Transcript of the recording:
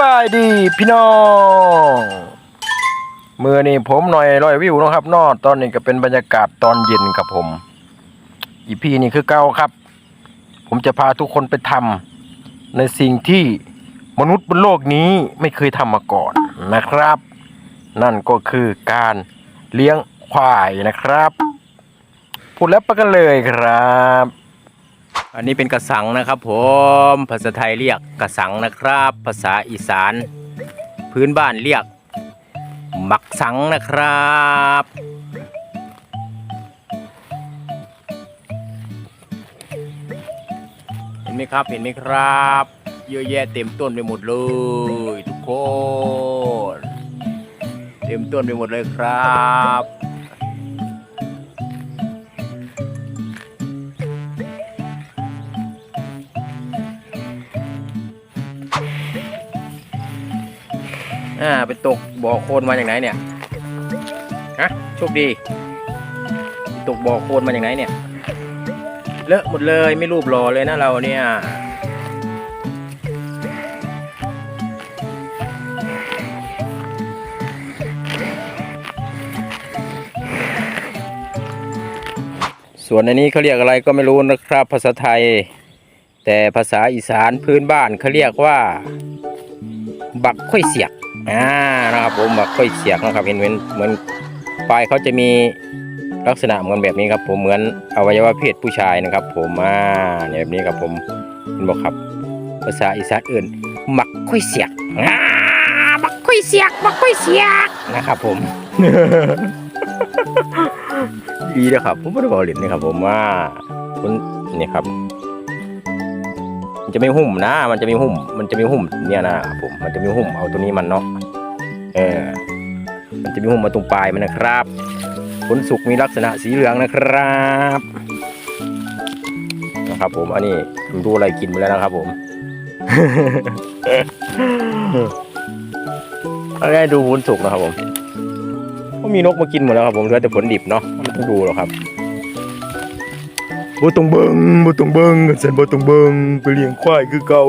บายดีพี่น้องเมื่อนี้ผมหน่อยร้อยวิวนะครับนอตอนนี้ก็เป็นบรรยากาศตอนเย็นครับผม อีพีนี้คือเก้าครับ ผมจะพาทุกคนไปทำในสิ่งที่มนุษย์บนโลกนี้ไม่เคยทำมาก่อนนะครับ นั่นก็คือการเลี้ยงควายนะครับ พูดแล้วไปกันเลยครับ อันนี้เป็นกระสังนะครับ ผมภาษาไทยเรียกกระสังนะครับ ภาษาอีสาน พื้นบ้านเรียกหมักสังนะครับเห็นไหมครับเห็นไหมครับ เยอะแยะเต็มต้นไปหมดเลยทุกคน เต็มต้นไปหมดเลยครับ อ่า ไปตกบ่อโคลนมาจากไหนเนี่ย ฮะ โชคดี ตกบ่อโคลนมาจากไหนเนี่ย เลอะหมดเลยไม่รูปหล่อเลยนะเราเนี่ย ส่วนอันนี้เขาเรียกอะไรก็ไม่รู้นะครับ ภาษาไทย แต่ภาษาอีสานพื้นบ้านเขาเรียกว่า บักค่อยเสียก อ่านะครับผมบักค่อยเสียกนะครับเห็นเหมือนเหมือนปลายเขาจะมีลักษณะเหมือนแบบนี้ครับผมเหมือนอวัยวะเพศผู้ชายนะครับ ผมอ่าเนี่ยแบบนี้ครับผมเห็นบอกครับ ภาษาอีสานอื่นบักค่อยเสียกอ่าบักค่อยเสียกบักค่อยเสียกนะครับ ผมดีนะครับผมไม่ได้บอกเล่นนะครับ ผมว่าคุณนี่ครับ จะไม่หุ้มนะ มันจะมีหุ้มมันจะมีหุ้มเนี่ยนะครับผม มันจะมีหุ้มเอาตัวนี้มันเนาะ เออ มันจะมีหุ้มมาตรงปลายมันนะครับ ผลสุกมีลักษณะสีเหลืองนะครับนะครับผม อันนี้ผมดูอะไรกินไปแล้วนะครับ ผมอันนี้ดูผลสุกนะครับผมก็มีนกมากินหมดแล้วครับผมเหลือแต่ผลดิบเนาะไม่ต้องดูหรอกครับ บตรงเบิงบตรงเบิงกันเสร็จบตรงเบิงไปเลี้ยงควายคือเก่า